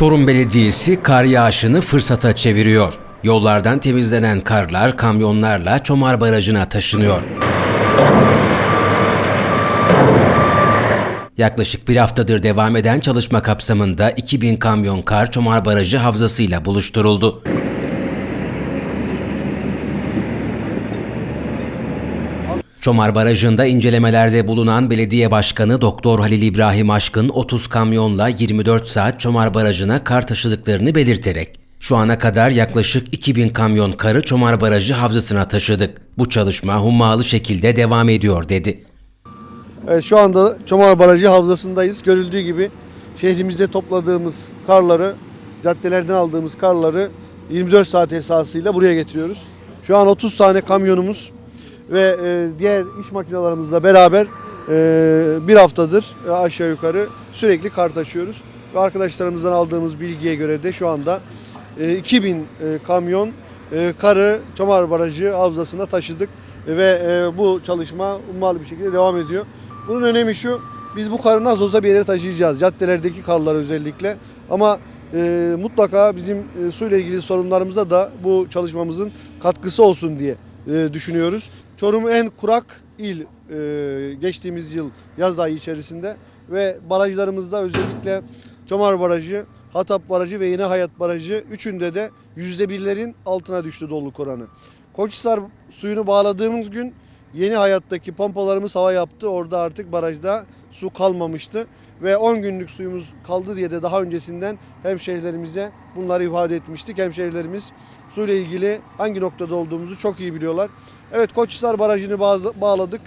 Çorum Belediyesi kar yağışını fırsata çeviriyor. Yollardan temizlenen karlar kamyonlarla Çomar Barajı'na taşınıyor. Yaklaşık bir haftadır devam eden çalışma kapsamında 2000 kamyon kar Çomar Barajı havzasıyla buluşturuldu. Çomar Barajı'nda incelemelerde bulunan Belediye Başkanı Doktor Halil İbrahim Aşkın 30 kamyonla 24 saat Çomar Barajı'na kar taşıdıklarını belirterek şu ana kadar yaklaşık 2000 kamyon karı Çomar Barajı havzasına taşıdık. Bu çalışma hummalı şekilde devam ediyor dedi. Evet, şu anda Çomar Barajı havzasındayız. Görüldüğü gibi şehrimizde topladığımız karları, caddelerden aldığımız karları 24 saat esasıyla buraya getiriyoruz. Şu an 30 tane kamyonumuz ve e, diğer iş makinalarımızla beraber e, bir haftadır e, aşağı yukarı sürekli kar taşıyoruz. Ve arkadaşlarımızdan aldığımız bilgiye göre de şu anda e, 2000 e, kamyon karı Çomar Barajı havzasına taşıdık ve bu çalışma ummalı bir şekilde devam ediyor. Bunun önemi şu, biz bu karı nasıl olsa bir yere taşıyacağız. Caddelerdeki karları özellikle. Ama e, mutlaka bizim e, suyla ilgili sorunlarımıza da bu çalışmamızın katkısı olsun diye e, düşünüyoruz. Çorum en kurak il e, geçtiğimiz yıl yaz ayı içerisinde ve barajlarımızda özellikle Çomar Barajı, Hatap Barajı ve Yeni Hayat Barajı üçünde de yüzde birlerin altına düştü doluluk oranı. Koçhisar suyunu bağladığımız gün Yeni Hayat'taki pompalarımız hava yaptı. Orada artık barajda su kalmamıştı. Ve 10 günlük suyumuz kaldı diye de daha öncesinden hemşehrilerimize bunları ifade etmiştik. Hemşehrilerimiz suyla ilgili hangi noktada olduğumuzu çok iyi biliyorlar. Evet Koçhisar Barajı'nı bağ- bağladık.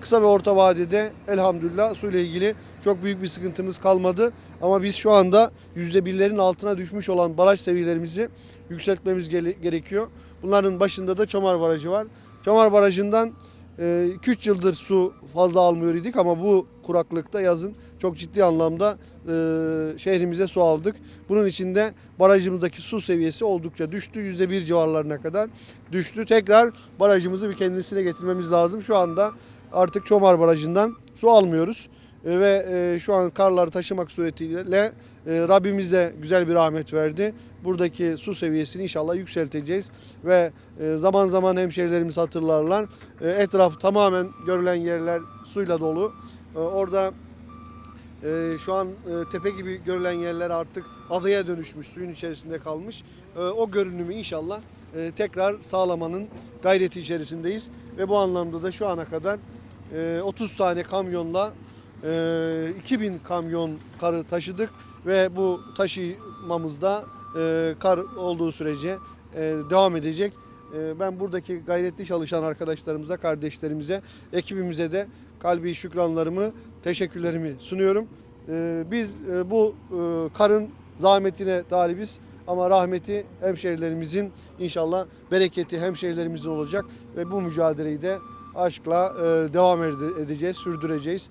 Kısa ve orta vadede elhamdülillah suyla ilgili çok büyük bir sıkıntımız kalmadı. Ama biz şu anda %1'lerin altına düşmüş olan baraj seviyelerimizi yükseltmemiz gerekiyor. Bunların başında da Çomar Barajı var. Çomar Barajı'ndan 2-3 yıldır su fazla almıyor idik ama bu kuraklıkta yazın çok ciddi anlamda e, şehrimize su aldık. Bunun için de barajımızdaki su seviyesi oldukça düştü. %1 civarlarına kadar düştü. Tekrar barajımızı bir kendisine getirmemiz lazım. Şu anda artık Çomar Barajı'ndan su almıyoruz. E, ve e, şu an karları taşımak suretiyle e, Rabbimize güzel bir rahmet verdi. Buradaki su seviyesini inşallah yükselteceğiz ve zaman zaman hemşehrilerimiz hatırlarlar. Etraf tamamen görülen yerler suyla dolu. Orada şu an tepe gibi görülen yerler artık adaya dönüşmüş, suyun içerisinde kalmış. O görünümü inşallah tekrar sağlamanın gayreti içerisindeyiz. Ve bu anlamda da şu ana kadar e, 30 tane kamyonla e, 2000 kamyon karı taşıdık ve bu taşımamızda e, kar olduğu sürece e, devam edecek. E, ben buradaki gayretli çalışan arkadaşlarımıza, kardeşlerimize, ekibimize de kalbi şükranlarımı, teşekkürlerimi sunuyorum. E, biz e, bu e, karın zahmetine talibiz ama rahmeti hemşehrilerimizin inşallah bereketi hemşehrilerimizin olacak ve bu mücadeleyi de aşkla e, devam ede- edeceğiz, sürdüreceğiz.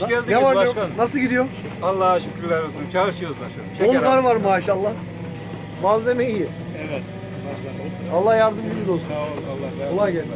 Hoş geldiniz Ne var ne yok? başkan. Nasıl gidiyor? Allah'a şükürler olsun. Çalışıyoruz başkanım. Şeker kar al. var maşallah. Malzeme iyi. Evet. Allah yardımcınız olsun. Sağ ol. Allah. Kolay gelsin.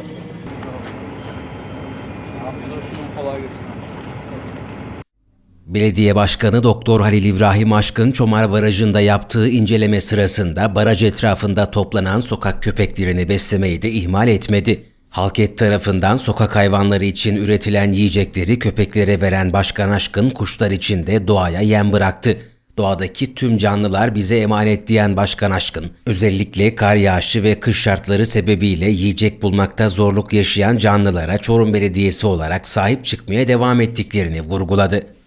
Belediye Başkanı Doktor Halil İbrahim Aşkın Çomar Barajı'nda yaptığı inceleme sırasında baraj etrafında toplanan sokak köpeklerini beslemeyi de ihmal etmedi. Halket tarafından sokak hayvanları için üretilen yiyecekleri köpeklere veren Başkan Aşkın kuşlar için de doğaya yem bıraktı. Doğadaki tüm canlılar bize emanet diyen Başkan Aşkın, özellikle kar yağışı ve kış şartları sebebiyle yiyecek bulmakta zorluk yaşayan canlılara Çorum Belediyesi olarak sahip çıkmaya devam ettiklerini vurguladı.